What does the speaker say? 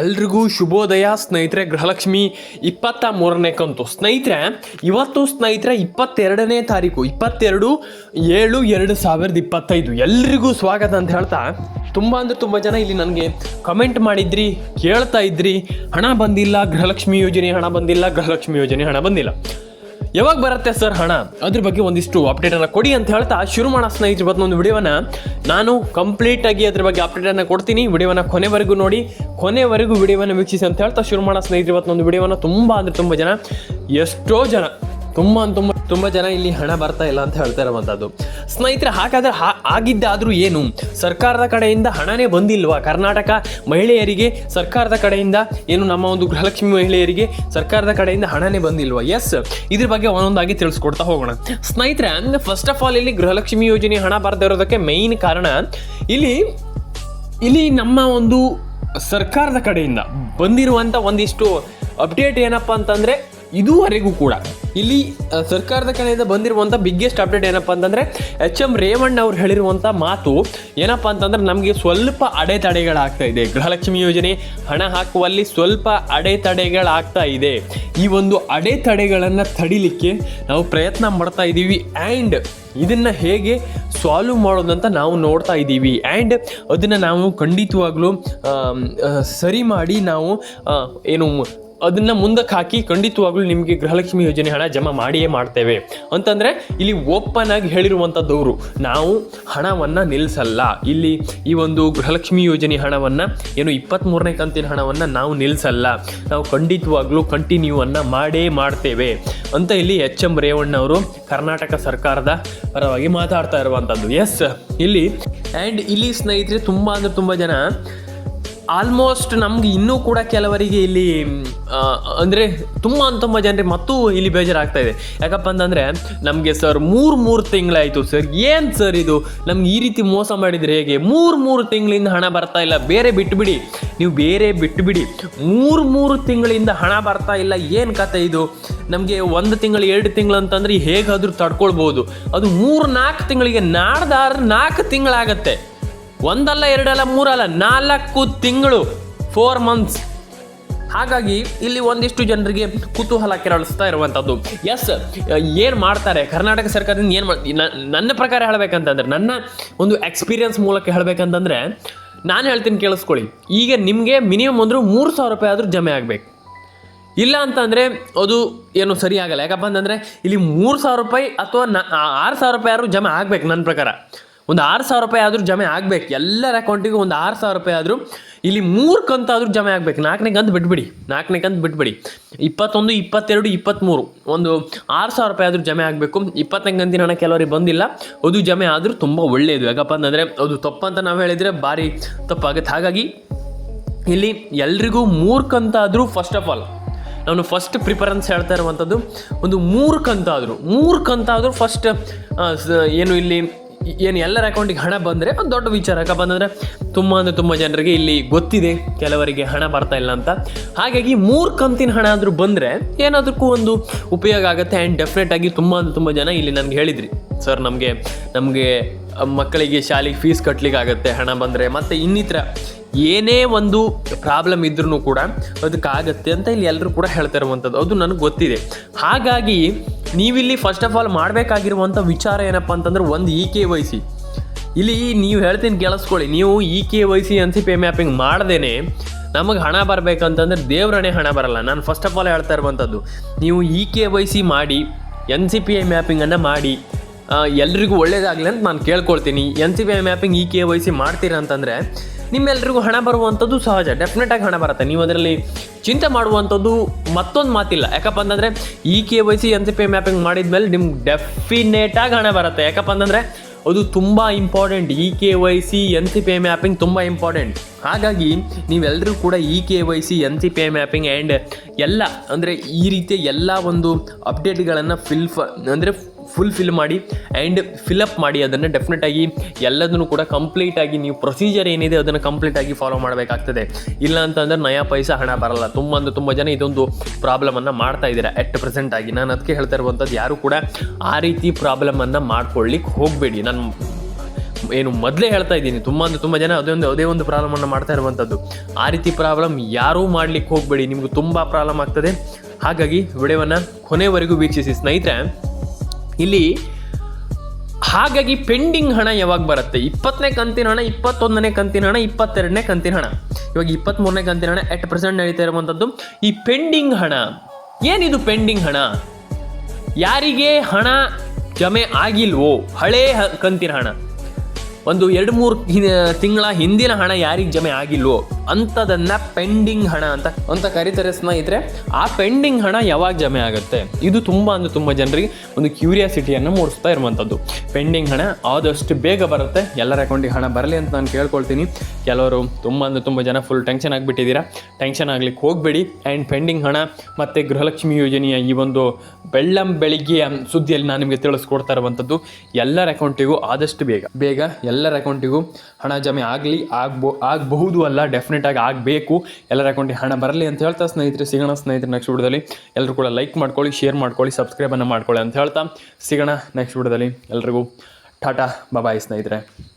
ಎಲ್ರಿಗೂ ಶುಭೋದಯ, ಸ್ನೇಹಿತರೆ, ಗೃಹಲಕ್ಷ್ಮಿ. ಇಪ್ಪತ್ತ ಮೂರನೇ ಕಂತು. ಸ್ನೇಹಿತರೆ, ಇವತ್ತು ಸ್ನೇಹಿತರೆ, ಇಪ್ಪತ್ತೆರಡನೇ ತಾರೀಕು. ಇಪ್ಪತ್ತೆರಡು ಏಳು ಎರಡು ಸಾವಿರದ ಇಪ್ಪತ್ತೈದು. ಎಲ್ರಿಗೂ ಸ್ವಾಗತ ಅಂತ ಹೇಳ್ತಾ, ತುಂಬ ಅಂದರೆ ತುಂಬ ಜನ ಇಲ್ಲಿ ನನಗೆ ಕಮೆಂಟ್ ಮಾಡಿದ್ರಿ, ಕೇಳ್ತಾ ಇದ್ರಿ. ಹಣ ಬಂದಿಲ್ಲ, ಗೃಹಲಕ್ಷ್ಮಿ ಯೋಜನೆ ಹಣ ಬಂದಿಲ್ಲ, ಗೃಹಲಕ್ಷ್ಮಿ ಯೋಜನೆ ಹಣ ಬಂದಿಲ್ಲ. ಯಾವಾಗ ಬರುತ್ತೆ ಸರ್ ಹಣ? ಅದ್ರ ಬಗ್ಗೆ ಒಂದಿಷ್ಟು ಅಪ್ಡೇಟ್ ಅನ್ನ ಕೊಡಿ ಅಂತ ಹೇಳ್ತಾ ಶುರು ಮಾಡೋ ಸ್ನೇಹಿತರು ಒಂದು ವಿಡಿಯೋನ ನಾನು ಕಂಪ್ಲೀಟ್ ಆಗಿ ಅದ್ರ ಬಗ್ಗೆ ಅಪ್ಡೇಟ್ ಅನ್ನ ಕೊಡ್ತೀನಿ. ವಿಡಿಯೋನ ಕೊನೆವರೆಗೂ ನೋಡಿ, ಕೊನೆವರೆಗೂ ವಿಡಿಯೋನ ವೀಕ್ಷಿಸಿ ಅಂತ ಹೇಳ್ತಾ ಶುರು ಮಾಡೋ ಸ್ನೇಹಿತರು ಒಂದು ವಿಡಿಯೋನ ತುಂಬಾ ಅಂದ್ರೆ ತುಂಬ ಜನ, ಎಷ್ಟೋ ಜನ, ತುಂಬ ತುಂಬ ತುಂಬ ಜನ ಇಲ್ಲಿ ಹಣ ಬರ್ತಾ ಇಲ್ಲ ಅಂತ ಹೇಳ್ತಾ ಇರುವಂಥದ್ದು ಸ್ನೇಹಿತರೆ, ಹಾಗಾದ್ರೆ ಆಗಿದ್ದಾದರೂ ಏನು? ಸರ್ಕಾರದ ಕಡೆಯಿಂದ ಹಣನೇ ಬಂದಿಲ್ವಾ? ಕರ್ನಾಟಕ ಮಹಿಳೆಯರಿಗೆ, ಸರ್ಕಾರದ ಕಡೆಯಿಂದ ಏನು ನಮ್ಮ ಒಂದು ಗೃಹಲಕ್ಷ್ಮಿ ಮಹಿಳೆಯರಿಗೆ ಸರ್ಕಾರದ ಕಡೆಯಿಂದ ಹಣನೇ ಬಂದಿಲ್ವಾ? ಎಸ್ ಇದ್ರ ಬಗ್ಗೆ ಒಂದೊಂದಾಗಿ ತಿಳಿಸ್ಕೊಡ್ತಾ ಹೋಗೋಣ. ಸ್ನೇಹಿತರೆ ಫಸ್ಟ್ ಆಫ್ ಆಲ್ ಇಲ್ಲಿ ಗೃಹಲಕ್ಷ್ಮಿ ಯೋಜನೆ ಹಣ ಬರದೇ ಇರೋದಕ್ಕೆ ಮೈನ್ ಕಾರಣ ಇಲ್ಲಿ ಇಲ್ಲಿ ನಮ್ಮ ಒಂದು ಸರ್ಕಾರದ ಕಡೆಯಿಂದ ಬಂದಿರುವಂಥ ಒಂದಿಷ್ಟು ಅಪ್ಡೇಟ್ ಏನಪ್ಪ ಅಂತಂದರೆ ಇದುವರೆಗೂ ಕೂಡ ಇಲ್ಲಿ ಸರ್ಕಾರದ ಕಡೆಯಿಂದ ಬಂದಿರುವಂಥ ಬಿಗ್ಗೆಸ್ಟ್ ಅಪ್ಡೇಟ್ ಏನಪ್ಪ ಅಂತಂದರೆ ಎಚ್ ಎಂ ರೇವಣ್ಣ ಅವ್ರು ಹೇಳಿರುವಂಥ ಮಾತು ಏನಪ್ಪ ಅಂತಂದ್ರೆ ನಮಗೆ ಸ್ವಲ್ಪ ಅಡೆತಡೆಗಳಾಗ್ತಾ ಇದೆ. ಗೃಹಲಕ್ಷ್ಮಿ ಯೋಜನೆ ಹಣ ಹಾಕುವಲ್ಲಿ ಸ್ವಲ್ಪ ಅಡೆತಡೆಗಳಾಗ್ತಾ ಇದೆ. ಈ ಒಂದು ಅಡೆತಡೆಗಳನ್ನು ತಡಿಲಿಕ್ಕೆ ನಾವು ಪ್ರಯತ್ನ ಮಾಡ್ತಾ ಇದ್ದೀವಿ ಆ್ಯಂಡ್ ಇದನ್ನು ಹೇಗೆ ಸಾಲ್ವ್ ಮಾಡೋದಂತ ನಾವು ನೋಡ್ತಾ ಇದ್ದೀವಿ ಆ್ಯಂಡ್ ಅದನ್ನು ನಾವು ಖಂಡಿತವಾಗ್ಲೂ ಸರಿ ಮಾಡಿ ನಾವು ಏನು ಅದನ್ನು ಮುಂದಕ್ಕೆ ಹಾಕಿ ಖಂಡಿತವಾಗ್ಲೂ ನಿಮಗೆ ಗೃಹಲಕ್ಷ್ಮಿ ಯೋಜನೆ ಹಣ ಜಮಾ ಮಾಡಿಯೇ ಮಾಡ್ತೇವೆ. ಅಂತಂದರೆ ಇಲ್ಲಿ ಓಪನ್ ಆಗಿ ಹೇಳಿರುವಂಥದ್ದವರು ನಾವು ಹಣವನ್ನು ನಿಲ್ಲಿಸಲ್ಲ ಇಲ್ಲಿ ಈ ಒಂದು ಗೃಹಲಕ್ಷ್ಮಿ ಯೋಜನೆ ಹಣವನ್ನು, ಏನು ಇಪ್ಪತ್ತ್ಮೂರನೇ ಕಂತಿನ ಹಣವನ್ನು ನಾವು ನಿಲ್ಲಿಸಲ್ಲ ನಾವು ಖಂಡಿತವಾಗ್ಲೂ ಕಂಟಿನ್ಯೂ ಅನ್ನು ಮಾಡೇ ಮಾಡ್ತೇವೆ. ಅಂತ ಇಲ್ಲಿ ಎಚ್ ಎಂ ರೇವಣ್ಣ ಅವರು ಕರ್ನಾಟಕ ಸರ್ಕಾರದ ಪರವಾಗಿ ಮಾತಾಡ್ತಾ ಇರುವಂಥದ್ದು ಎಸ್ ಇಲ್ಲಿ ಆ್ಯಂಡ್ ಇಲ್ಲಿ ಸ್ನೇಹಿತರೆ, ತುಂಬ ಅಂದರೆ ತುಂಬ ಜನ ಆಲ್ಮೋಸ್ಟ್ ನಮ್ಗೆ ಇನ್ನೂ ಕೂಡ ಕೆಲವರಿಗೆ ಇಲ್ಲಿ ಅಂದರೆ ತುಂಬ ತುಂಬ ಜನರಿಗೆ ಮತ್ತೂ ಇಲ್ಲಿ ಬೇಜಾರಾಗ್ತಾ ಇದೆ. ಯಾಕಪ್ಪ ಅಂತಂದರೆ ನಮಗೆ ಸರ್ ಮೂರು ಮೂರು ತಿಂಗಳಾಯಿತು. ಸರ್ ಏನು ಸರ್ ಇದು? ನಮ್ಗೆ ಈ ರೀತಿ ಮೋಸ ಮಾಡಿದರೆ ಹೇಗೆ? ಮೂರು ಮೂರು ತಿಂಗಳಿಂದ ಹಣ ಬರ್ತಾ ಇಲ್ಲ. ಬೇರೆ ಬಿಟ್ಟುಬಿಡಿ ನೀವು ಬೇರೆ ಬಿಟ್ಟುಬಿಡಿ ಮೂರು ಮೂರು ತಿಂಗಳಿಂದ ಹಣ ಬರ್ತಾ ಇಲ್ಲ. ಏನು ಕತೆ ಇದು? ನಮಗೆ ಒಂದು ತಿಂಗಳು, ಎರಡು ತಿಂಗಳು ಅಂತಂದ್ರೆ ಹೇಗಾದರೂ ತಡ್ಕೊಳ್ಬೋದು. ಅದು ಮೂರು ನಾಲ್ಕು ತಿಂಗಳಿಗೆ ನಾಡ್ದಾರ ನಾಲ್ಕು ತಿಂಗಳಾಗತ್ತೆ. ಒಂದಲ್ಲ, ಎರಡಲ್ಲ, ಮೂರಲ್ಲ, ನಾಲ್ಕು ತಿಂಗಳು ಫೋರ್ ಮಂತ್ಸ್ ಹಾಗಾಗಿ ಇಲ್ಲಿ ಒಂದಿಷ್ಟು ಜನರಿಗೆ ಕುತೂಹಲ ಕೆರಳಿಸ್ತಾ ಇರುವಂಥದ್ದು ಎಸ್ ಏನು ಮಾಡ್ತಾರೆ? ಕರ್ನಾಟಕ ಸರ್ಕಾರದಿಂದ ಏನು ಮಾಡಿ ನನ್ನ ಪ್ರಕಾರ ಹೇಳ್ಬೇಕಂತಂದ್ರೆ, ನನ್ನ ಒಂದು ಎಕ್ಸ್ಪೀರಿಯನ್ಸ್ ಮೂಲಕ ಹೇಳಬೇಕಂತಂದರೆ, ನಾನು ಹೇಳ್ತೀನಿ ಕೇಳಿಸ್ಕೊಳ್ಳಿ. ಈಗ ನಿಮಗೆ ಮಿನಿಮಮ್ ಅಂದರೂ ಮೂರು ಸಾವಿರ ರೂಪಾಯಿ ಆದರೂ ಜಮೆ ಆಗಬೇಕು. ಇಲ್ಲ ಅಂತಂದರೆ ಅದು ಏನು ಸರಿ ಆಗಲ್ಲ. ಯಾಕಪ್ಪ ಅಂತಂದರೆ ಇಲ್ಲಿ ಮೂರು ಸಾವಿರ ರೂಪಾಯಿ ಅಥವಾ ನ ಆರು ಸಾವಿರ ರೂಪಾಯಿ ಆದರೂ ಜಮೆ ಆಗಬೇಕು ನನ್ನ ಪ್ರಕಾರ. ಒಂದು ಆರು ಸಾವಿರ ರೂಪಾಯಿ ಆದರೂ ಜಮೆ ಆಗಬೇಕು. ಎಲ್ಲರ ಅಕೌಂಟಿಗೂ ಒಂದು ಆರು ಸಾವಿರ ರೂಪಾಯಿ ಆದರೂ ಇಲ್ಲಿ ಮೂರು ಕಂತಾದರೂ ಜಮೆ ಆಗಬೇಕು. ನಾಲ್ಕನೇ ಕಂತು ಬಿಟ್ಬಿಡಿ. ನಾಲ್ಕನೇ ಕಂತು ಬಿಟ್ಬಿಡಿ. ಇಪ್ಪತ್ತೊಂದು, ಇಪ್ಪತ್ತೆರಡು ಇಪ್ಪತ್ತ್ಮೂರು ಒಂದು ಆರು ಸಾವಿರ ರೂಪಾಯಿ ಆದರೂ ಜಮೆ ಆಗಬೇಕು. ಇಪ್ಪತ್ತನೇ ಕಂತಿನ ಹಣ ಕೆಲವರಿಗೆ ಬಂದಿಲ್ಲ. ಅದು ಜಮೆ ಆದರೂ ತುಂಬ ಒಳ್ಳೆಯದು. ಯಾಕಪ್ಪ ಅಂತಂದರೆ ಅದು ತಪ್ಪಂತ ನಾವು ಹೇಳಿದರೆ ಭಾರಿ ತಪ್ಪಾಗುತ್ತೆ. ಹಾಗಾಗಿ ಇಲ್ಲಿ ಎಲ್ರಿಗೂ ಮೂರು ಕಂತಾದರೂ ಫಸ್ಟ್ ಆಫ್ ಆಲ್ ನಾನು ಫಸ್ಟ್ ಪ್ರಿಫರೆನ್ಸ್ ಹೇಳ್ತಾ ಇರುವಂಥದ್ದು ಒಂದು ಮೂರು ಕಂತಾದರೂ ಮೂರು ಕಂತಾದರೂ ಫಸ್ಟ್ ಏನು ಇಲ್ಲಿ ಏನು ಎಲ್ಲರ ಅಕೌಂಟಿಗೆ ಹಣ ಬಂದರೆ ಒಂದು ದೊಡ್ಡ ವಿಚಾರ ಯಾಕಪ್ಪ ತುಂಬ ಅಂದರೆ ತುಂಬ ಜನರಿಗೆ ಇಲ್ಲಿ ಗೊತ್ತಿದೆ ಕೆಲವರಿಗೆ ಹಣ ಬರ್ತಾ ಇಲ್ಲ ಅಂತ. ಹಾಗಾಗಿ ಮೂರು ಕಂತಿನ ಹಣ ಆದರೂ ಬಂದರೆ ಏನಾದಕ್ಕೂ ಒಂದು ಉಪಯೋಗ ಆಗುತ್ತೆ ಆ್ಯಂಡ್ ಡೆಫಿನೆಟ್ ಆಗಿ ತುಂಬ ಅಂದರೆ ತುಂಬ ಜನ ಇಲ್ಲಿ ನನಗೆ ಹೇಳಿದ್ರಿ. ಸರ್ ನಮಗೆ ನಮಗೆ ಮಕ್ಕಳಿಗೆ ಶಾಲೆಗೆ ಫೀಸ್ ಕಟ್ಟಲಿಕ್ಕೆ ಆಗುತ್ತೆ ಹಣ ಬಂದರೆ. ಮತ್ತು ಇನ್ನಿತರ ಏನೇ ಒಂದು ಪ್ರಾಬ್ಲಮ್ ಇದ್ರೂ ಕೂಡ ಅದಕ್ಕಾಗತ್ತೆ ಅಂತ ಇಲ್ಲಿ ಎಲ್ಲರೂ ಕೂಡ ಹೇಳ್ತಾ ಇರುವಂಥದ್ದು. ಅದು ನನಗೆ ಗೊತ್ತಿದೆ. ಹಾಗಾಗಿ ನೀವಿಲ್ಲಿ ಫಸ್ಟ್ ಆಫ್ ಆಲ್ ಮಾಡಬೇಕಾಗಿರುವಂಥ ವಿಚಾರ ಏನಪ್ಪ ಅಂತಂದ್ರೆ ಒಂದು ಇ ಕೆ ವೈ ಸಿ ಇಲ್ಲಿ ನೀವು ಹೇಳ್ತೀನಿ ಕೇಳಿಸ್ಕೊಳ್ಳಿ. ನೀವು E K Y C N P mapping ಮಾಡ್ದೇನೆ ನಮಗೆ ಹಣ ಬರಬೇಕಂತಂದ್ರೆ ದೇವ್ರಣೆ ಹಣ ಬರಲ್ಲ. ನಾನು ಫಸ್ಟ್ ಆಫ್ ಆಲ್ ಹೇಳ್ತಾ ಇರುವಂಥದ್ದು. ನೀವು ಇ ಕೆ ವೈ ಸಿ ಮಾಡಿ ಎನ್ ಸಿ ಪಿ ಐ ಮ್ಯಾಪಿಂಗನ್ನು ಮಾಡಿ ಎಲ್ರಿಗೂ ಒಳ್ಳೇದಾಗಲಿ ಅಂತ ನಾನು ಕೇಳ್ಕೊಳ್ತೀನಿ. N C B mapping E K Y C ಮಾಡ್ತೀರಾ ಅಂತಂದರೆ ನಿಮ್ಮೆಲ್ರಿಗೂ ಹಣ ಬರುವಂಥದ್ದು ಸಹಜ. ಡೆಫಿನೆಟಾಗಿ ಹಣ ಬರುತ್ತೆ. ನೀವು ಅದರಲ್ಲಿ ಚಿಂತೆ ಮಾಡುವಂಥದ್ದು ಮತ್ತೊಂದು ಮಾತಿಲ್ಲ. ಯಾಕಪ್ಪ ಅಂತಂದರೆ E K Y C N C P mapping ಮಾಡಿದ್ಮೇಲೆ ನಿಮ್ಗೆ ಡೆಫಿನೆಟಾಗಿ ಹಣ ಬರುತ್ತೆ. ಯಾಕಪ್ಪ ಅಂತಂದರೆ ಅದು ತುಂಬ important E K Y C N C P mapping ತುಂಬ ಇಂಪಾರ್ಟೆಂಟ್ ಹಾಗಾಗಿ ನೀವೆಲ್ಲರೂ ಕೂಡ E K Y C N C P mapping and ಎಲ್ಲ ಅಂದರೆ ಈ ರೀತಿಯ ಎಲ್ಲ ಒಂದು ಅಪ್ಡೇಟ್ಗಳನ್ನು ಫಿಲ್ ಫ ಅಂದರೆ ಫುಲ್ ಫಿಲ್ ಮಾಡಿ ಆ್ಯಂಡ್ ಫಿಲಪ್ ಮಾಡಿ ಅದನ್ನು ಡೆಫಿನೆಟಾಗಿ ಎಲ್ಲದನ್ನು ಕೂಡ ಕಂಪ್ಲೀಟಾಗಿ ನೀವು ಪ್ರೊಸೀಜರ್ ಏನಿದೆ ಅದನ್ನು ಕಂಪ್ಲೀಟಾಗಿ ಫಾಲೋ ಮಾಡಬೇಕಾಗ್ತದೆ. ಇಲ್ಲ ಅಂತಂದ್ರೆ ನಯಾ ಪೈಸಾ ಹಣ ಬರಲ್ಲ. ತುಂಬ ಅಂದ್ರೆ ತುಂಬ ಜನ ಇದೊಂದು ಪ್ರಾಬ್ಲಮನ್ನು ಮಾಡ್ತಾ ಇದ್ದೀರಾ ಎಟ್ ಪ್ರೆಸೆಂಟ್ ಆಗಿ. ನಾನು ಅದಕ್ಕೆ ಹೇಳ್ತಾ ಇರುವಂಥದ್ದು ಯಾರು ಕೂಡ ಆ ರೀತಿ ಪ್ರಾಬ್ಲಮನ್ನು ಮಾಡ್ಕೊಳ್ಳಿಕ್ಕೆ ಹೋಗಬೇಡಿ. ನಾನು ಏನು ಮೊದಲೇ ಹೇಳ್ತಾ ಇದ್ದೀನಿ. ತುಂಬ ಅಂದರೆ ತುಂಬ ಜನ ಅದೇ ಒಂದು ಅದೇ ಒಂದು ಪ್ರಾಬ್ಲಮನ್ನು ಮಾಡ್ತಾ ಇರುವಂಥದ್ದು ಆ ರೀತಿ ಪ್ರಾಬ್ಲಮ್ ಯಾರೂ ಮಾಡ್ಲಿಕ್ಕೆ ಹೋಗಬೇಡಿ. ನಿಮ್ಗೆ ತುಂಬ ಪ್ರಾಬ್ಲಮ್ ಆಗ್ತದೆ. ಹಾಗಾಗಿ ವಿಡಿಯೋವನ್ನು ಕೊನೆವರೆಗೂ ವೀಕ್ಷಿಸಿ. ಸ್ನೇಹಿತರೆ ಇಲ್ಲಿ ಹಾಗಾಗಿ ಪೆಂಡಿಂಗ್ ಹಣ ಯಾವಾಗ ಬರುತ್ತೆ? ಇಪ್ಪತ್ತನೇ ಕಂತಿನ ಹಣ, ಇಪ್ಪತ್ತೊಂದನೇ ಕಂತಿನ ಹಣ, ಇಪ್ಪತ್ತೆರಡನೇ ಕಂತಿನ ಹಣ. ಇವಾಗ ಇಪ್ಪತ್ತ್ಮೂರನೇ ಕಂತಿನ ಹಣ ಎಟ್ ಪ್ರೆಸೆಂಟ್ ನಡೀತಾ ಇರುವಂಥದ್ದು ಈ ಪೆಂಡಿಂಗ್ ಹಣ, ಏನಿದು ಪೆಂಡಿಂಗ್ ಹಣ? ಯಾರಿಗೆ ಹಣ ಜಮೆ ಆಗಿಲ್ವೋ, ಹಳೇ ಕಂತಿನ ಹಣ. ಒಂದು ಎರಡು ಮೂರು ತಿಂಗಳ ಹಿಂದಿನ ಹಣ ಯಾರಿಗೆ ಜಮೆ ಆಗಿಲ್ವೋ ಅಂಥದನ್ನ ಪೆಂಡಿಂಗ್ ಹಣ ಅಂತ ಅಂತ ಕರೀತಾರೆ ಸ್ನೇಹಿತರೆ. ಆ ಪೆಂಡಿಂಗ್ ಹಣ ಯಾವಾಗ ಜಮೆ ಆಗುತ್ತೆ? ಇದು ತುಂಬ ಅಂದ್ರೆ ತುಂಬ ಜನರಿಗೆ ಒಂದು ಕ್ಯೂರಿಯಾಸಿಟಿಯನ್ನು ಮೂಡಿಸ್ತಾ ಇರುವಂಥದ್ದು ಪೆಂಡಿಂಗ್ ಹಣ ಆದಷ್ಟು ಬೇಗ ಬರುತ್ತೆ. ಎಲ್ಲರ ಅಕೌಂಟಿಗೆ ಹಣ ಬರಲಿ ಅಂತ ನಾನು ಕೇಳ್ಕೊಳ್ತೀನಿ. ಕೆಲವರು ತುಂಬ ಅಂದ್ರೆ ತುಂಬ ಜನ ಫುಲ್ ಟೆನ್ಷನ್ ಆಗಿಬಿಟ್ಟಿದ್ದೀರಾ. ಟೆನ್ಷನ್ ಆಗ್ಲಿಕ್ಕೆ ಹೋಗಬೇಡಿ. ಆ್ಯಂಡ್ ಪೆಂಡಿಂಗ್ ಹಣ ಮತ್ತು ಗೃಹಲಕ್ಷ್ಮಿ ಯೋಜನೆಯ ಈ ಒಂದು ಬೆಳ್ಳಂ ಬೆಳಿಗ್ಗೆಯ ಸುದ್ದಿಯಲ್ಲಿ ನಾನು ನಿಮಗೆ ತಿಳಿಸ್ಕೊಡ್ತಾ ಇರುವಂಥದ್ದು ಎಲ್ಲರ ಅಕೌಂಟಿಗೂ ಆದಷ್ಟು ಬೇಗ. ಬೇಗ ಎಲ್ಲರ ಅಕೌಂಟಿಗೂ ಹಣ ಜಮೆ ಆಗಲಿ, ಆಗ್ಬೋ ಆಗಬಹುದು ಅಲ್ಲ ಡೆಫಿನೆಟ್ ಆಗಿ ಆಗಬೇಕು. ಎಲ್ಲರ ಅಕೌಂಟಿಗೆ ಹಣ ಬರಲಿ ಅಂತ ಹೇಳ್ತಾ ಸ್ನೇಹಿತರೆ, ಸಿಗೋಣ ಸ್ನೇಹಿತರೆ ನೆಕ್ಸ್ಟ್ ವಿಡಿಯೋದಲ್ಲಿ. ಎಲ್ಲರೂ ಕೂಡ ಲೈಕ್ ಮಾಡ್ಕೊಳ್ಳಿ ಶೇರ್ ಮಾಡ್ಕೊಳ್ಳಿ ಸಬ್ಸ್ಕ್ರೈಬನ್ನು ಮಾಡ್ಕೊಳ್ಳಿ ಅಂತ ಹೇಳ್ತಾ ಸಿಗೋಣ ನೆಕ್ಸ್ಟ್ ವಿಡಿಯೋದಲ್ಲಿ ಎಲ್ರಿಗೂ. ಟಾಟಾ ಬಬಾಯ್ ಸ್ನೇಹಿತರೆ.